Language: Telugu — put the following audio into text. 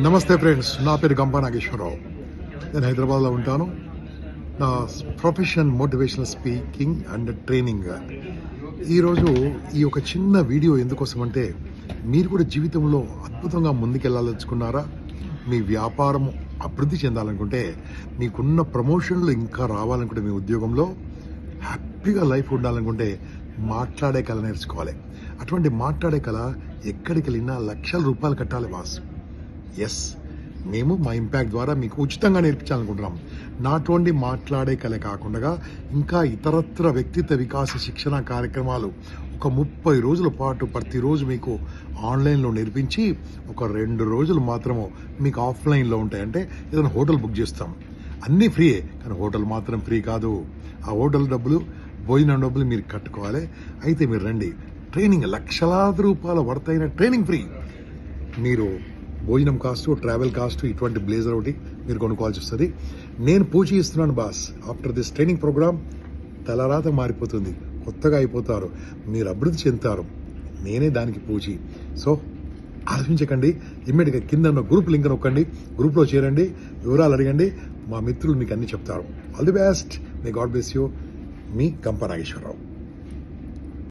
నమస్తే ఫ్రెండ్స్ నా పేరు గంపా నాగేశ్వరరావు. నేను హైదరాబాద్లో ఉంటాను. నా profession motivational speaking and training. ఈరోజు ఈ ఒక చిన్న వీడియో ఎందుకోసం అంటే మీరు కూడా జీవితంలో అద్భుతంగా ముందుకెళ్ళాలనుకున్నారా? మీ వ్యాపారం అభివృద్ధి చెందాలనుకుంటే మీకున్న ప్రమోషన్లు ఇంకా రావాలనుకుంటే మీ ఉద్యోగంలో హ్యాపీగా లైఫ్ ఉండాలనుకుంటే మాట్లాడే కళ నేర్చుకోవాలి. అటువంటి మాట్లాడే కళ ఎక్కడికి వెళ్ళినా లక్షల రూపాయలు కట్టాలి వాసు ఎస్ మేము మా ఇంపాక్ట్ ద్వారా మీకు ఉచితంగా నేర్పించాలనుకుంటున్నాం. నాట్ ఓన్లీ మాట్లాడే కళ కాకుండా ఇంకా ఇతరత్ర వ్యక్తిత్వ వికాస శిక్షణ కార్యక్రమాలు ఒక ముప్పై రోజుల పాటు ప్రతిరోజు మీకు ఆన్లైన్లో నేర్పించి ఒక రెండు రోజులు మాత్రము మీకు ఆఫ్లైన్లో ఉంటాయి. అంటే ఏదైనా హోటల్ బుక్ చేస్తాం. అన్నీ ఫ్రీయే కానీ హోటల్ మాత్రం ఫ్రీ కాదు. ఆ హోటల్ డబ్బులు భోజనం డబ్బులు మీరు కట్టుకోవాలి. అయితే మీరు రండి. ట్రైనింగ్ లక్షలాది రూపాయల వర్తైన ట్రైనింగ్ ఫ్రీ. మీరు భోజనం కాస్ట్ ట్రావెల్ కాస్ట్ ఇటువంటి బ్లేజర్ ఒకటి మీరు కొనుక్కోవాల్సి వస్తుంది. నేను పూజ ఇస్తున్నాను boss. After this training program తలరాత మారిపోతుంది. కొత్తగా అయిపోతారు. మీరు అభివృద్ధి చెందుతారు. నేనే దానికి పూచి సో ఆలోచించకండి. ఇమ్మీడియట్గా కింద ఉన్న గ్రూప్ లింక్ నొక్కండి. గ్రూప్లో చేరండి. వివరాలు అడగండి. మా మిత్రులు మీకు అన్ని చెప్తారు. All the best may God bless you మీ కంప నాగేశ్వరరావు.